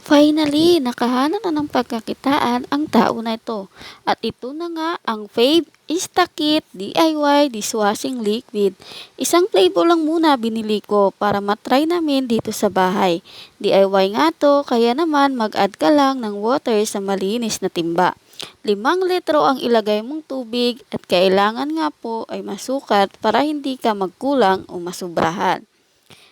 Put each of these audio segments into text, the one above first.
Finally, nakahanap na ng pagkakitaan ang tao na ito. At ito na nga ang Fave Instakit DIY Dishwashing Liquid. Isang flavor lang muna binili ko para matry namin dito sa bahay. DIY nga to, kaya naman mag-add ka lang ng water sa malinis na timba. Limang litro ang ilagay mong tubig at kailangan nga po ay masukat para hindi ka magkulang o masubrahan.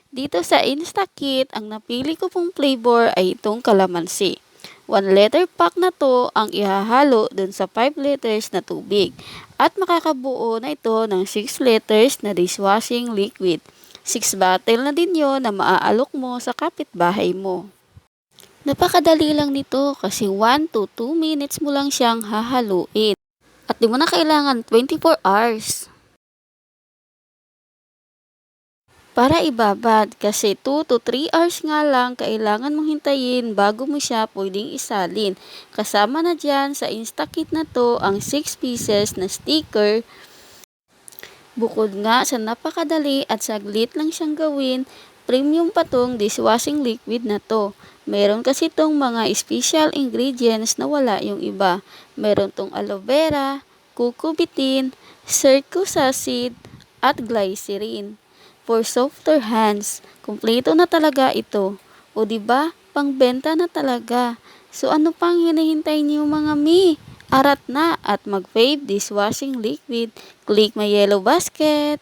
Dito sa Instakit, ang napili ko pong flavor ay itong kalamansi. 1 liter pack na to ang ihahalo dun sa 5 liters na tubig. At makakabuo na ito ng 6 liters na dishwashing liquid. 6 bottle na din yon na maaalok mo sa kapitbahay mo. Napakadali lang nito kasi 1 to 2 minutes mo lang siyang hahaluin. At di mo na kailangan 24 hours. Para ibabad kasi 2 to 3 hours nga lang kailangan mong hintayin bago mo siya pwedeng isalin. Kasama na dyan sa Instakit na to ang 6 pieces na sticker. Bukod nga sa napakadali at saglit lang siyang gawin, premium pa tong dishwashing liquid na to. Meron kasi tong mga special ingredients na wala yung iba. Meron tong aloe vera, cucubitin, circus acid, at glycerin for softer hands. Kumpleto na talaga ito. O di ba? Pangbenta na talaga. So ano pang hinihintay niyo mga mi? Arat na at mag-fave dishwashing liquid. Click my yellow basket.